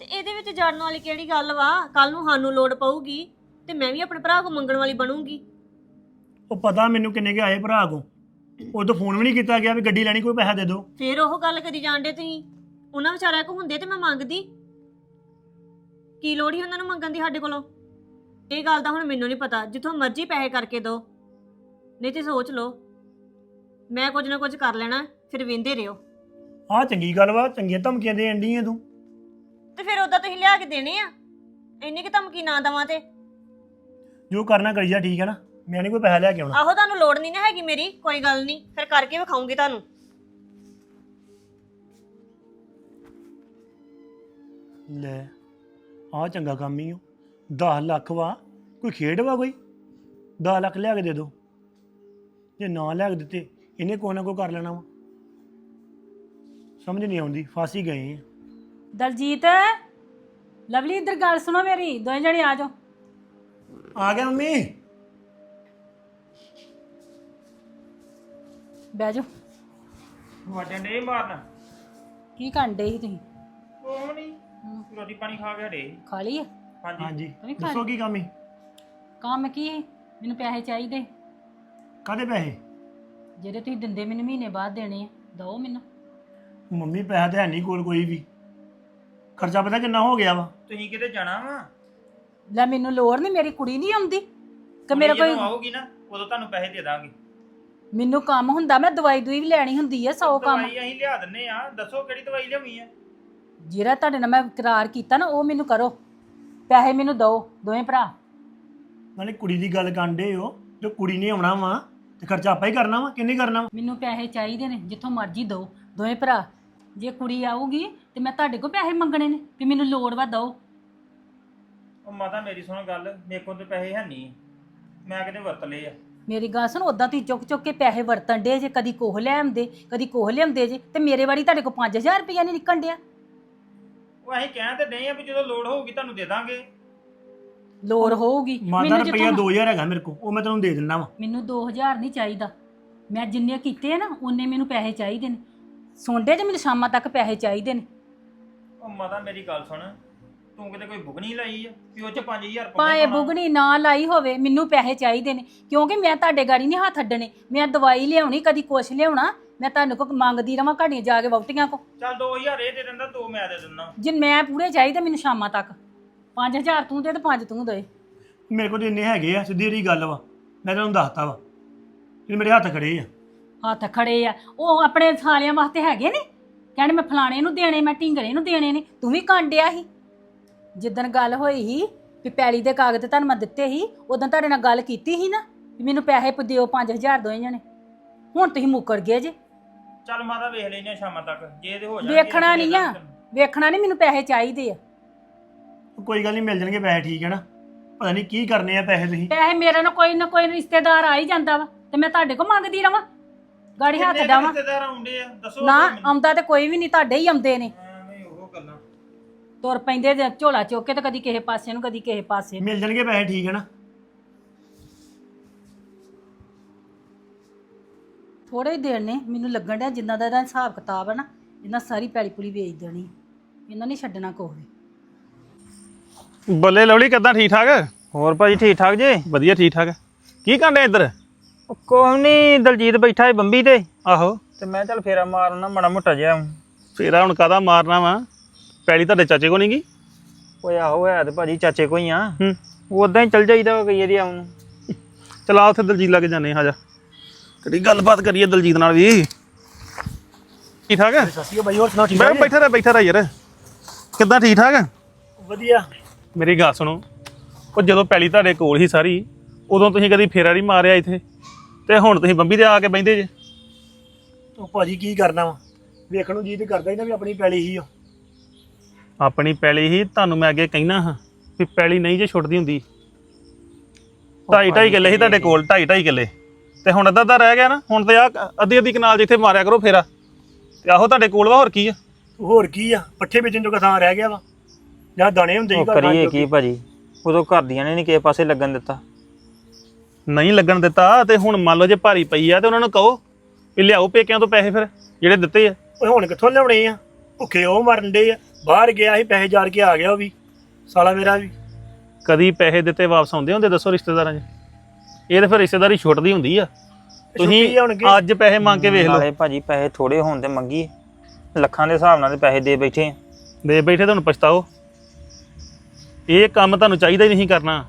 ਤੇ ਇਹਦੇ ਵਿੱਚ ਜਾਣਨ ਵਾਲੀ ਕਿਹੜੀ ਗੱਲ ਵਾ? ਕੱਲ ਨੂੰ ਸਾਨੂੰ ਲੋੜ ਪਊਗੀ ਤੇ ਮੈਂ ਵੀ ਆਪਣੇ ਭਰਾ ਕੋ ਮੰਗਣ ਵਾਲੀ ਬਣੂੰਗੀ। ਉਹ ਪਤਾ ਮੈਨੂੰ ਕਿੰਨੇ ਕੇ ਆਏ ਭਰਾ ਕੋ ਉਦੋਂ ਫੋਨ ਵੀ ਨਹੀਂ ਕੀਤਾ ਗਿਆ ਵੀ ਗੱਡੀ ਲੈਣੀ ਕੋਈ ਪੈਸਾ ਦੇ ਦਿਓ। ਫੇਰ ਉਹ ਗੱਲ ਕਰੀ ਜਾਂਦੇ ਤੁਸੀਂ। ਉਹਨਾਂ ਵਿਚਾਰਿਆਂ ਕੋ ਹੁੰਦੇ ਤੇ ਮੈਂ ਮੰਗਦੀ। ਕੀ ਲੋੜ ਹੀ ਉਹਨਾਂ ਨੂੰ ਮੰਗਣ ਦੀ ਸਾਡੇ ਕੋਲੋਂ? ਇਹ ਗੱਲ ਦਾ ਹੁਣ ਮੈਨੂੰ ਨਹੀਂ ਪਤਾ ਜਿੱਥੋਂ ਮਰਜ਼ੀ ਪੈਸੇ ਕਰਕੇ ਦਿਓ। ਨਹੀਂ ਤੇ ਸੋਚ ਲਓ ਮੈਂ ਕੁਝ ਨਾ ਕੁਝ ਕਰ ਲੈਣਾ ਫਿਰ ਵੇਂਦੇ ਰਿਓ ਆਹ ਚੰਗੀ ਗੱਲ ਵਾ ਚੰਗੀਆਂ ਧਮਕੀਆਂ ਦੇਣ ਡਈ ਆ ਤੂੰ। ਤੇ ਫਿਰ ਉਦਾਂ ਤੁਸੀਂ ਲਿਆ ਕੇ ਦੇਣੇ ਆ? ਇੰਨੀ ਕਿ ਧਮਕੀ ਨਾ ਦਵਾਂ ਤੇ। ਜੋ ਕਰਨਾ ਕਰੀ ਜਾ ਠੀਕ ਹੈ ਨਾ? ਮੈਂ ਨਹੀਂ ਕੋਈ ਪੈਸਾ ਲੈ ਕੇ ਆਉਣਾ। ਆਹੋ ਤੁਹਾਨੂੰ ਲੋੜ ਨਹੀਂ ਨਾ ਹੈਗੀ ਮੇਰੀ ਕੋਈ ਗੱਲ ਨਹੀਂ ਫਿਰ ਕਰਕੇ ਵਿਖਾਉਂਗੀ ਤੁਹਾਨੂੰ। ਲੈ। ਆਹ ਚੰਗਾ ਕੰਮ ਹੀ ਓ। 10 ਲੱਖ ਵਾ ਕੋਈ ਖੇਡ ਵਾ ਕੋਈ? 10 ਲੱਖ ਲਿਆ ਕੇ ਦੇ ਦੋ। ਜੇ ਨਾ ਲਿਆ ਕੇ ਦਿੱਤੇ ਇਹਨੇ ਕੋਈ ਨਾ ਕੋਈ ਕਰ ਲੈਣਾ ਵਾ। ਸਮਝ ਨਹੀਂ ਆਉਂਦੀ ਫਾਸੀ ਗਏ ਆ। ਦਲਜੀਤ ਲਵਲੀ ਇੱਧਰ ਗੱਲ ਸੁਣੋ ਮੇਰੀ ਦੋਵੇਂ ਜਣੇ ਆ ਜਾਓ। ਆ ਗਿਆ ਮੰਮੀ। ਬਹਿ ਜਾਓ। ਵਾਜਣ ਡੇ ਮਾਰਨ? ਕੀ ਕਰਨ ਡੇ ਸੀ ਤੁਸੀਂ? ਉਹ ਨਹੀਂ ਰੋਟੀ ਪਾਣੀ ਖਾ ਕੇ ਹਟੇ। ਖਾ ਲਈ ਆ? ਹਾਂਜੀ। ਹਾਂਜੀ। ਖਾ ਦੱਸੋ ਕੀ ਕੰਮ ਹੀ ਕੰਮ ਕੀ ਸੀ? ਮੈਨੂੰ ਪੈਸੇ ਚਾਹੀਦੇ। ਕਾਦੇ ਪੈਸੇ? ਜਿਹੜੇ ਤੁਸੀਂ ਦਿੰਦੇ ਮੈਨੂੰ ਮਹੀਨੇ ਬਾਅਦ ਦੇਣੇ ਆ ਦਿਓ ਮੈਨੂੰ। ਮੰਮੀ ਪੈਸਾ ਤੇ ਹੈ ਨਹੀਂ ਕੋਲ ਕੋਈ ਵੀ। ਖਰਚਾ ਪਤਾ ਕਿੰਨਾ ਹੋ ਗਿਆ ਵਾ? ਤੁਸੀਂ ਕਿਤੇ ਜਾਣਾ ਵਾ? ਲੈ ਮੈਨੂੰ ਲੋੜ ਨਹੀਂ ਮੇਰੀ ਕੁੜੀ ਨਹੀਂ ਆਉਂਦੀ। ਕਿ ਮੇਰਾ ਕੋਈ ਆਊਗੀ ਨਾ ਉਦੋਂ ਤੁਹਾਨੂੰ ਪੈਸੇ ਦੇ ਦਾਂਗੇ। ਮੈਨੂੰ ਕੰਮ ਹੁੰਦਾ ਮੈਂ ਦਵਾਈ ਦੂਈ ਵੀ ਲੈਣੀ ਹੁੰਦੀ ਆ ਸੌ ਕੰਮ। ਦਵਾਈ ਅਸੀਂ ਲਿਆ ਦਿੰਨੇ ਆ। ਦੱਸੋ ਕਿਹੜੀ ਦਵਾਈ ਲਿਆਉਣੀ ਆ? ਜਿਹੜਾ ਤੁਹਾਡੇ ਨਾਲ ਮੈਂ ਇਕਰਾਰ ਕੀਤਾ ਨਾ ਉਹ ਮੈਨੂੰ ਕਰੋ। ਪੈਸੇ ਮੈਨੂੰ ਦਿਓ ਦੋਵੇਂ ਭਰਾ। ਨਾਲੇ ਕੁੜੀ ਦੀ ਗੱਲ ਕਾਂਡੇ ਹੋ ਜੋ ਕੁੜੀ ਨੇ ਆਉਣਾ ਵਾ ਤੇ ਖਰਚਾ ਆਪਾਂ ਹੀ ਕਰਨਾ ਵਾ ਕਿੰਨੇ ਕਰਨਾ ਵਾ? ਮੈਨੂੰ ਪੈਸੇ ਚਾਹੀਦੇ ਨੇ ਜਿੱਥੋਂ ਮਰਜ਼ੀ ਦਿਓ ਦੋਵੇਂ ਭਰਾ। ਜੇ ਕੁੜੀ ਆਊਗੀ ਤੇ ਮੈਂ ਤੁਹਾਡੇ ਕੋਲ ਪੈਸੇ ਮੰਗਣੇ ਨੇ ਵੀ ਮੈਨੂੰ ਲੋੜ ਵਾ ਦਿਓ। ਉਹ ਮਾਤਾ ਮੇਰੀ ਸੁਣ ਗੱਲ ਮੇਰੇ ਕੋਲ ਤੇ ਪੈਸੇ ਹੈ ਨਹੀਂ। ਮੈਂ ਕਿਤੇ ਵਰਤ ਲਏ ਆ। ਮੇਰੀ ਗੱਲ ਸੁਣ ਉਦਾਂ ਤੁਸੀਂ ਚੁੱਕ ਚੁੱਕ ਕੇ ਪੈਸੇ ਵਰਤਣ ਦੇ ਜੇ ਕਦੀ ਕੋਹ ਲੈ ਆਉਂਦੇ ਕਦੀ ਕੋਹ ਲਿਆਉਂਦੇ ਜੇ ਤੇ ਮੇਰੇ ਵਾਰੀ ਤੁਹਾਡੇ ਕੋਲ 5000 ਰੁਪਇਆ ਨਹੀਂ ਨਿਕਲ ਡਿਆ। ਉਹ ਅਸੀਂ ਕਹਿਣ ਤੇ ਨਹੀਂ ਆ ਵੀ ਜਦੋਂ ਲੋੜ ਹੋਊਗੀ ਤੁਹਾਨੂੰ ਦੇ ਦਾਂਗੇ। ਲੋੜ ਹੋਊਗੀ। ਮਾਦਾ ਰੁਪਈਆ ਜਿੱਥੋਂ- 2000 ਹੈਗਾ ਮੇਰੇ ਕੋਲ ਉਹ ਮੈਂ ਤੈਨੂੰ ਦੇ ਦਿੰਦਾ ਵਾ। ਮੈਨੂੰ 2000 ਨਹੀਂ ਚਾਹੀਦਾ। ਮੈਂ ਜਿੰਨੇ ਕੀਤੇ ਆ ਨਾ ਉਹਨੇ ਮੈਨੂੰ ਪੈਸੇ ਚਾਹੀਦੇ ਨੇ। ਸੌਂਡੇ ਜੇ ਮੈਨੂੰ ਸ਼ਾਮਾਂ ਤੱਕ ਪੈਸੇ ਚਾਹੀਦੇ ਨੇ। ਉਹ ਮਾਤਾ ਮੇਰੀ ਗੱਲ ਸੁਣ ਤੂੰ ਕਿਤੇ ਕੋਈ ਬੁਗਣੀ ਲਾਈ ਆ? ਵੀ ਉਹ ਚ 5000 ਪਾਉਣਾ। ਭਾਵੇਂ। ਬੁਗਣੀ ਨਾ ਲਾਈ ਹੋਵੇ ਮੈਨੂੰ ਪੈਸੇ ਚਾਹੀਦੇ ਨੇ। ਕਿਉਂਕਿ ਮੈਂ ਤੁਹਾਡੇ ਗਾੜੀ ਨਹੀਂ ਹੱਥ ਅੱਡਣੇ। ਮੈਂ ਦਵਾਈ ਲਿਆਉਣੀ ਕਦੀ ਕੁਛ ਲਿਆਉਣਾ। ਮੈਂ ਤੁਹਾਨੂੰ ਕੋ ਮੰਗਦੀ ਰਵਾਂ ਘੜੀਆਂ ਜਾ ਕੇ ਵਹੁਟੀਆਂ ਕੋ। ਚੱਲ 2000 ਇਹ ਦੇ ਦਿੰਦਾ ਦੋ ਮੈਂ ਦੇ ਦਿੰਦਾ। ਜੇ ਮੈਂ ਪੂਰੇ ਚਾਹੀਦੇ ਮੈਨੂੰ ਸ਼ਾਮਾਂ ਤੱਕ। 5000 ਤੂੰ ਦੇ ਤੇ 5 ਤੂੰ ਦੇ। ਮੇਰੇ ਕੋਲ ਤੇ ਇੰਨੇ ਹੈਗੇ ਆ ਸਿੱਧੀ ਜਿਹੀ ਗੱਲ ਵਾ ਮੈਂ ਤੈਨੂੰ ਦੱਸਤਾ ਵਾ। ਇਹ ਮੇਰੇ ਹੱਥ ਖੜੇ ਆ। ਹੱਥ ਖੜੇ ਆ। ਉਹ ਆਪਣੇ ਸਾਲਿਆਂ ਵਾਸਤੇ ਹੈਗੇ ਨੇ। ਕਹਿੰਦੇ ਮੈਂ ਫਲਾਣੇ ਨੂੰ ਦੇਣੇ ਮੈਂ ਢਿੰਗਰੇ ਨੂੰ ਦੇਣੇ ਨੇ। ਤੂੰ ਵੀ ਕਾਂਡਿਆ ਸੀ। ਜਿੱਦਣ ਗੱਲ ਹੋਈ ਸੀ ਵੀ ਪੈਲੀ ਦੇ ਕਾਗਜ਼ ਤੁਹਾਨੂੰ ਮੈਂ ਦਿੱਤੇ ਸੀ ਉਦੋਂ ਤੁਹਾਡੇ ਨਾਲ ਗੱਲ ਕੀਤੀ ਸੀ ਨਾ ਵੀ ਮੈਨੂੰ ਪੈਸੇ ਪ- ਦਿਓ 5000 ਦੋਵੇਂ ਜਣੇ। ਹੁਣ ਤੁਸੀਂ ਮੁੱਕਰ ਗਏ ਜੇ। ਚੱਲ ਮਾਤਾ ਵੇਖ ਲੈਨੇ ਆ ਸ਼ਾਮਾਂ ਤੱਕ ਜੇ ਇਹਦੇ ਹੋ ਜਾਣਗੇ ਵੇਖਣਾ ਤਾਂ ਨਹੀਂ ਆ। ਵੇਖਣਾ ਨਹੀਂ ਮੈਨੂੰ ਪੈਸੇ ਚਾਹੀਦੇ ਆ। ਕੋਈ ਗੱਲ ਨਹੀਂ ਮਿਲ ਜਾਣਗੇ ਪੈਸੇ ਠੀਕ ਹੈ ਨਾ। ਪਤਾ ਨਹੀਂ ਕੀ ਕਰਨੇ ਆ ਪੈਸੇ ਤੁਸੀਂ। ਪੈਸੇ ਮੇਰੇ ਨਾਲ ਕੋਈ ਨਾ ਕੋਈ ਰਿਸ਼ਤੇਦਾਰ ਆ ਹੀ ਜਾਂਦਾ ਵਾ ਤੇ ਮੈਂ ਤੁਹਾਡੇ ਕੋਲ ਮੰਗਦੀ ਰਵਾਂ। ਗਾੜੀ ਹੱਥ ਕੁ ਡਾਵਾਂ ਰਿਸ਼ਤੇਦਾਰ ਆਉਂਦੇ ਆ? ਦੱਸੋ ਨਾ। ਆਉਂਦਾ ਤੇ ਕੋਈ ਵੀ ਨਹੀਂ ਤੁਹਾਡੇ ਹੀ ਆਉਂਦੇ ਨੇ। ਐਵੇਂ ਉਹ ਗੱਲਾਂ। ਤੁਰ ਪੈਂਦੇ ਤੇ ਝੋਲਾ ਚੁੱਕ ਕੇ ਤੇ ਕਦੀ ਕਿਸੇ ਪਾਸੇ ਨੂੰ ਕਦੀ ਕਿਸੇ ਪਾਸੇ ਨੂੰ। ਮਿਲ ਜਾਣਗੇ ਪੈਸੇ ਠੀਕ ਹੈ ਨਾ। ਥੋੜੇ ਹੀ ਦੇਣ ਨੇ ਮੈਨੂੰ ਲੱਗਣ ਡਿਆ ਜਿੰਨਾ ਦਾ ਇਹਦਾ ਹਿਸਾਬ ਕਿਤਾਬ ਹੈ ਨਾ ਇਹਨਾਂ ਸਾਰੀ ਪੈਲੀ ਪੁਲੀ ਵੇਚ ਦੇਣੀ ਇਹਨਾਂ ਨਹੀਂ ਛੱਡਣਾ ਕੋਈ ਵੀ। ਬੱਲੇ ਲਵਲੀ ਕਿੱਦਾਂ ਠੀਕ ਠਾਕ? ਹੋਰ ਭਾਜੀ ਠੀਕ ਠਾਕ ਜੇ? ਵਧੀਆ ਠੀਕ ਠਾਕ। ਕੀ ਕਰਦੇ ਇੱਧਰ? ਕੋਈ ਨਹੀਂ ਦਲਜੀਤ ਬੈਠਾ ਹੈ ਬੰਬੀ ਤੇ। ਆਹੋ। ਤੇ ਮੈਂ ਚੱਲ ਫੇਰਾ ਮਾਰਨਾ ਮਾੜਾ ਮੋਟਾ ਜਿਹਾ ਫੇਰਾ ਹੁਣ ਕਾਦਾ ਮਾਰਨਾ ਵਾ? ਪੈਲੀ ਤੁਹਾਡੇ ਚਾਚੇ ਕੋ ਨਹੀਂਗੀ ਓਏ ਆਹੋ ਹੈ ਤੇ ਭਾਜੀ ਚਾਚੇ ਕੋਈ ਆ। ਹੂੰ। ਉਦਾਂ ਹੀ ਚੱਲ ਜਾਈਦਾ ਵਾ ਕਈ ਵਾਰੀ ਆਉਣ ਨੂੰ। ਚਲਾ ਉੱਥੇ ਦਲਜੀਤ ਲੱਗ ਜਾਂਦੇ ਹਾਂ ਜਾ। ਕਿਹੜੀ ਗੱਲਬਾਤ ਕਰੀਏ ਦਲਜੀਤ ਨਾਲ ਵੀ। ਠੀਕ ਠਾਕ ਸਸੀ ਬਾਈ ਹੋਰ ਸੁਣਾਓ ਠੀਕ ਮੈਂ? ਬੈਠਾ ਰਹਿ ਬੈਠਾ ਰਹਿ ਯਾਰ। ਕਿੱਦਾਂ ਠੀਕ ਠਾਕ ਵਧੀਆ। ਮੇਰੀ ਗੱਲ ਸੁਣੋ ਉਹ ਜਦੋਂ ਪੈਲੀ ਤੁਹਾਡੇ ਕੋਲ ਹੀ ਸਾਰੀ ਉਦੋਂ ਤੁਸੀਂ ਕਦੀ ਫੇਰਾ ਨਹੀਂ ਮਾਰਿਆ ਇੱਥੇ? ਤੇ ਹੁਣ ਤੁਸੀਂ ਬੰਬੀ ਤੇ ਆ ਕੇ ਬੈੰਦੇ ਜੇ? ਉਹ ਭਾਜੀ ਕੀ ਕਰਨਾ ਵਾ? ਵੇਖਣ ਨੂੰ ਜੀ ਤੇ ਕਰਦਾ ਹੀ ਨਾ ਵੀ ਆਪਣੀ ਪੈਲੀ ਹੀ ਆ। ਆਪਣੀ ਪੈਲੀ ਹੀ ਤੁਹਾਨੂੰ ਮੈਂ ਅੱਗੇ ਕਹਿਣਾ ਹਾਂ ਵੀ ਪੈਲੀ ਨਹੀਂ ਜੇ ਛੁੱਟਦੀ ਹੁੰਦੀ। ਢਾਈ ਢਾਈ ਕਿੱਲੇ ਸੀ ਤੁਹਾਡੇ ਕੋਲ ਢਾਈ ਢਾਈ ਕਿੱਲੇ। ਤੇ ਹੁਣ ਅੱਧਾ ਅੱਧਾ ਰਹਿ ਗਿਆ ਨਾ ਹੁਣ ਤੇ ਆ ਅੱਧੀ ਅੱਧੀ ਕਨਾਲ ਜਿੱਥੇ ਮਾਰਿਆ ਕਰੋ ਫੇਰਾ। ਤੇ ਆਹੋ ਤੁਹਾਡੇ ਕੋਲ ਵਾ ਹੋਰ ਕੀ ਆ? ਹੋਰ ਕੀ ਆ? ਪੱਠੇ ਵੇਚਣ ਜੋਗਾ ਥਾਂ ਰਹਿ ਗਿਆ ਵਾ। ਜਾਂ ਦਾਣੇ ਹੁੰਦੇ ਸੀ ਉਹ ਕਰੀਏ। ਕੀ ਭਾਜੀ? ਉਦੋਂ ਘਰ ਦੀਆਂ ਨੇ ਨਹੀਂ ਕਿਸੇ ਪਾਸੇ ਲੱਗਣ ਦਿੱਤਾ। ਨਹੀਂ ਲੱਗਣ ਦਿੱਤਾ ਤੇ ਹੁਣ ਮੰਨ ਲਓ ਜੇ ਭਾਰੀ ਪਈ ਆ ਤੇ ਉਹਨਾਂ ਨੂੰ ਕਹੋ ਵੀ ਲਿਆਓ ਪੇਕਿਆਂ ਤੋਂ ਪੈਸੇ ਫਿਰ ਜਿਹੜੇ ਦਿੱਤੇ ਆ। ਓਏ ਹੁਣ ਕਿੱਥੋਂ ਲਿਆਉਣੇ ਆ? ਭੁੱਖੇ ਉਹ ਮਰਨ ਦੇ ਆ। ਬਾਹਰ ਗਿਆ ਸੀ ਪੈਸੇ ਜਾਰ ਕੇ ਆ ਗਿਆ ਉਹ ਵੀ ਸਾਲਾ ਮੇਰਾ ਵੀ। ਕਦੀ ਪੈਸੇ ਦਿੱਤੇ ਵਾਪਸ ਆਉਂਦੇ ਹੁੰਦੇ ਦੱਸੋ ਰਿਸ਼ਤੇਦਾਰਾਂ 'ਚ? ਇਹ ਤਾਂ ਫਿਰ ਰਿਸ਼ਤੇਦਾਰੀ ਛੁੱਟਦੀ ਹੁੰਦੀ ਆ। ਤੁਸੀਂ। ਅੱਜ ਪੈਸੇ ਮੰਗ ਕੇ ਵੇਖ ਲਓ। ਨਾਲੇ ਭਾਜੀ ਪੈਸੇ ਥੋੜੇ ਹੋਣ ਤੇ ਮੰਗੀ। ਲੱਖਾਂ ਦੇ ਹਿਸਾਬ ਨਾਲ ਤੇ ਪੈਸੇ ਦੇ ਬੈਠੇ ਆ। ਦੇ ਬੈਠੇ ਤੁਹਾਨੂੰ ਪਛਤਾਓ। ਇਹ ਕੰਮ ਤੁਹਾਨੂੰ ਚਾਹੀਦਾ ਹੀ ਨਹੀਂ ਕਰਨਾ।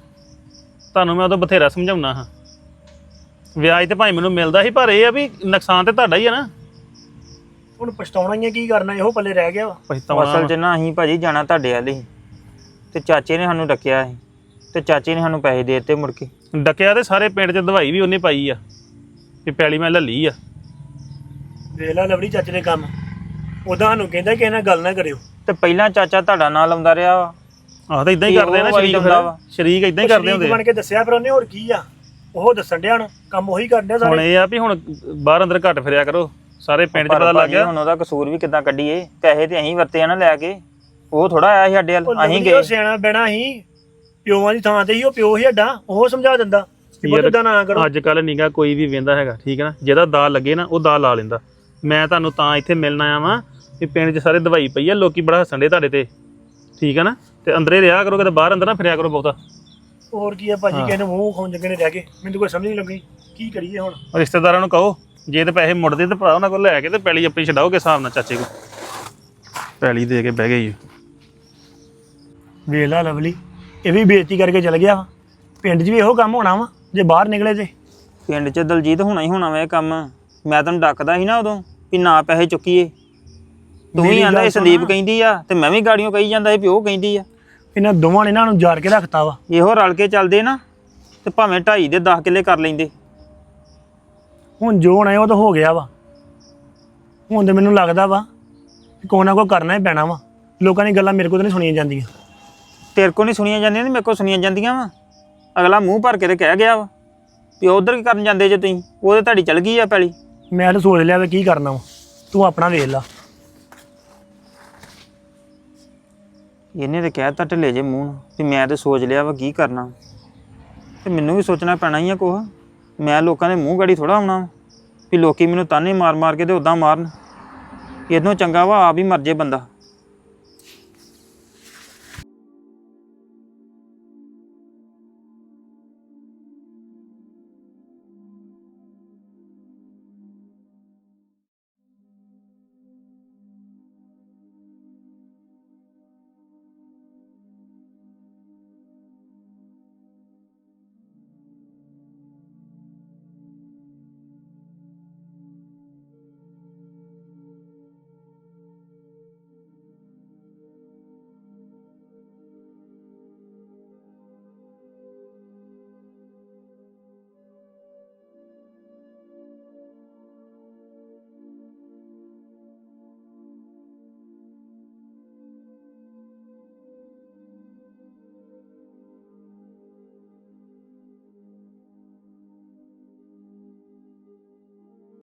ਤੁਹਾਨੂੰ ਮੈਂ ਉਦੋਂ ਬਥੇਰਾ ਸਮਝਾਉਣਾ ਹਾਂ। ਵਿਆਜ ਤੇ ਭਾਵੇਂ ਮੈਨੂੰ ਮਿਲਦਾ ਸੀ ਪਰ ਇਹ ਆ ਵੀ ਨੁਕਸਾਨ ਤੇ ਤੁਹਾਡਾ ਹੀ ਆ ਨਾ। ਹੁਣ ਪਛਤਾਉਣਾ ਹੀ ਆ ਕੀ ਕਰਨਾ ਇਹੋ ਪੱਲੇ ਰਹਿ ਗਿਆ ਵਾ। ਪਛਤਾਉਣਾ ਅਸਲ 'ਚ ਨਾ ਅਸੀਂ ਭਾਜੀ ਜਾਣਾ ਤੁਹਾਡੇ ਵਾਲੇ ਤੇ ਚਾਚੇ ਨੇ ਸਾਨੂੰ ਡੱਕਿਆ ਸੀ। ਤੇ ਚਾਚੇ ਨੇ ਸਾਨੂੰ ਪੈਸੇ ਦੇ ਦਿੱਤੇ ਮੁੜ ਕੇ। ਡਕਿਆ ਤੇ ਸਾਰੇ ਪਿੰਡ 'ਚ ਦਵਾਈ ਵੀ ਉਹਨੇ ਪਾਈ ਆ ਵੀ ਪੈਲੀ ਮੈਂ ਲੱਲੀ ਆ। ਵੇਖ ਲੈ ਲਵੜੀ ਚਾਚੇ ਦੇ ਕੰਮ। ਉਦਾਂ ਸਾਨੂੰ ਕਹਿੰਦਾ ਕਿ ਇਹਨਾਂ ਗੱਲ ਨਾ ਕਰਿਓ। ਤੇ ਪਹਿਲਾਂ ਚਾਚਾ ਤੁਹਾਡਾ ਨਾਂ ਲਾਉਂਦਾ ਰਿਹਾ ਵਾ। ਆਹ ਤਾਂ ਇਦਾਂ ਹੀ ਕਰਦੇ ਆ ਨਾ ਉਹ ਸ਼ਰੀਕ ਹੁੰਦਾ ਵਾ। ਫਿਰ ਸ਼ਰੀਕ ਇਦਾਂ ਹੀ ਕਰਦੇ ਸ਼ਰੀਕ ਹੁੰਦੇ ਬਣ ਕੇ ਦੱਸਿਆ ਫਿਰ ਉਹਨੇ ਹੋਰ ਕੀ ਆ। ਉਹ ਦੱਸਣ ਡਿਆ ਹੁਣ ਕੰਮ ਉਹੀ ਕਰਨ ਡਿਆ ਹੁਣ ਸਾਰੇ। ਇਹ ਆ ਵੀ ਹੁਣ ਬਾਹਰ ਅੰਦਰ ਘੱਟ ਫਿਰਿਆ ਕਰੋ। ਸਾਰੇ ਪਿੰਡ 'ਚ ਪਰ ਪਤਾ ਲੱਗ ਭਾਜੀ ਗਿਆ ਹੁਣ ਉਹਦਾ ਕਸੂਰ ਵੀ ਕਿੱਦਾਂ ਕੱਢੀਏ। ਪੈਸੇ ਤੇ ਅਸੀਂ ਵਰਤੇ ਆ ਨਾ ਲੈ ਕੇ। ਉਹ ਥੋੜਾ ਆਇਆ ਸੀ ਸਾਡੇ ਵੱਲ ਅਸੀਂ ਲਵਲੀ ਉਹ ਗਏ। ਸਿਆਣਾ ਬਹਿਣਾ ਸੀ। ਪਿਓਾਂ ਦੀ ਥਾਂ ਤੇ ਹੀ ਉਹ ਪਿਓ ਹੀ ਹੱਡਾ ਉਹ ਸਮਝਾ ਦਿੰਦਾ ਕਿ ਨਾ ਕਰੋ। ਅੱਜ ਕੱਲ ਨੀਗਾ ਕੋਈ ਵੀ ਵੇਂਦਾ ਹੈਗਾ ਠੀਕ ਹੈ ਨਾ? ਜਿਹਦਾ ਦਾ ਲੱਗੇ ਨਾ ਉਹ ਦਾ ਲਾ ਲੈਂਦਾ। ਮੈਂ ਤੁਹਾਨੂੰ ਤਾਂ ਇੱਥੇ ਮਿਲਣ ਆਇਆ ਵਾਂ ਵੀ ਪਿੰਡ 'ਚ ਸਾਰੇ ਦਵਾਈ ਪਈ ਆ ਲੋਕੀ ਬੜਾ ਹੱਸਣ ਦੇ ਤੁਹਾਡੇ ਤੇ ਠੀਕ ਹੈ ਨਾ? ਤੇ ਅੰਦਰੇ ਰਿਹਾ ਕਰੋ ਕਿਤੇ ਬਾਹਰ ਅੰਦਰ ਨਾ ਫਿਰਿਆ ਕਰੋ ਬਹੁਤਾ। ਹੋਰ ਕੀ ਆ ਭਾਜੀ ਕਿਸੇ ਨੂੰ ਮੂੰਹ ਖਾਉਣ ਜੱਗੇ ਨੇ ਰਹਿ ਗਏ? ਮੈਨੂੰ ਕੋਈ ਸਮਝ ਨਹੀਂ ਲੱਗੀ ਕੀ ਕਰੀਏ ਹੁਣ? ਰਿਸ਼ਤੇਦਾਰਾਂ ਨੂੰ ਕਹੋ ਜੇ ਤੇ ਪੈਸੇ ਮੁੜਦੇ ਤੇ ਭਰਾ ਉਹਨਾਂ ਕੋਲ ਲੈ ਕੇ ਤੇ ਪੈਲੀ ਆਪਣੀ ਛਡਾਓਗੇ ਹਿਸਾਬ ਨਾਲ ਚਾਚੇ ਕੋ ਪੈਲੀ ਦੇ ਕੇ ਬਹਿ ਗਏ ਜੀ ਵੇਖ ਲਾ ਲਵਲੀ ਇਹ ਵੀ ਬੇਇੱਜ਼ਤੀ ਕਰਕੇ ਚਲ ਗਿਆ ਵਾ। ਪਿੰਡ 'ਚ ਵੀ ਇਹੋ ਕੰਮ ਹੋਣਾ ਵਾ ਜੇ ਬਾਹਰ ਨਿਕਲੇ ਤੇ। ਪਿੰਡ 'ਚ ਦਲਜੀਤ ਹੋਣਾ ਹੀ ਹੋਣਾ ਵਾ ਇਹ ਕੰਮ। ਮੈਂ ਤੈਨੂੰ ਡੱਕਦਾ ਸੀ ਨਾ ਉਦੋਂ ਵੀ ਨਾ ਪੈਸੇ ਚੁੱਕੀਏ। ਤੂੰ ਮੇਰੀ ਹੀ ਆਂਦਾ ਗੱਲ ਇਹ ਸੰਦੀਪ ਸੁਣ। ਕਹਿੰਦੀ ਆ ਤੇ ਮੈਂ ਵੀ ਗਾੜੀਆਂ ਕਹੀ ਜਾਂਦਾ ਸੀ ਵੀ ਉਹ ਕਹਿੰਦੀ ਆ। ਇਹਨਾਂ ਦੋਵਾਂ ਨੇ ਇਹਨਾਂ ਨੂੰ ਜਾੜ ਕੇ ਰੱਖਤਾ ਵਾ। ਇਹੋ ਰਲ ਕੇ ਚੱਲਦੇ ਨਾ ਤੇ ਭਾਵੇਂ ਢਾਈ ਦੇ 10 ਕਿੱਲੇ ਕਰ ਲੈਂਦੇ। ਹੁਣ ਜੋ ਹੋਣਾ ਹੈ ਉਹ ਤਾਂ ਹੋ ਗਿਆ ਵਾ। ਹੁਣ ਤੇ ਮੈਨੂੰ ਲੱਗਦਾ ਵਾ ਕਿ ਕੋਈ ਨਾ ਕੋਈ ਕਰਨਾ ਹੀ ਪੈਣਾ ਵਾ। ਲੋਕਾਂ ਦੀ ਗੱਲਾਂ ਮੇਰੇ ਕੋਲ ਤਾਂ ਨਹੀਂ ਸੁਣੀਆਂ ਜਾਂਦੀਆਂ। ਤੇਰੇ ਕੋ ਨਹੀਂ ਸੁਣੀਆਂ ਜਾਂਦੀਆਂ ਤੇ ਮੇਰੇ ਕੋ ਸੁਣੀਆਂ ਜਾਂਦੀਆਂ ਵਾ। ਅਗਲਾ ਮੂੰਹ ਭਰ ਕੇ ਤੇ ਕਹਿ ਗਿਆ ਵਾ ਵੀ ਉਧਰ ਕੀ ਕਰਨ ਜਾਂਦੇ ਜੇ ਤੁਸੀਂ? ਉਹਦੇ ਤੁਹਾਡੀ ਚਲ ਗਈ ਆ ਪੈਲੀ ਮੈਂ ਤਾਂ ਸੋਚ ਲਿਆ ਵੀ ਕੀ ਕਰਨਾ ਵਾ। ਤੂੰ ਆਪਣਾ ਵੇਖ ਲਾ। ਇਹਨੇ ਤੇ ਕਹਿਤਾ ਢਿੱਲੇ ਜੇ ਮੂੰਹ ਨਾਲ ਵੀ ਮੈਂ ਤੇ ਸੋਚ ਲਿਆ ਵਾ ਕੀ ਕਰਨਾ। ਤੇ ਮੈਨੂੰ ਵੀ ਸੋਚਣਾ ਪੈਣਾ ਹੀ ਆ ਕੋਹ ਮੈਂ ਲੋਕਾਂ ਦੇ ਮੂੰਹ ਗੜੀ ਥੋੜਾ ਆਉਣਾ ਵਾ ਵੀ ਲੋਕੀ ਮੈਨੂੰ ਤਾਨੇ ਮਾਰ ਮਾਰ ਕੇ ਤੇ ਉਦਾਂ ਮਾਰਨ। ਇਹਦੋਂ ਚੰਗਾ ਵਾ ਆਪ ਹੀ ਮਰ ਜੇ ਬੰਦਾ।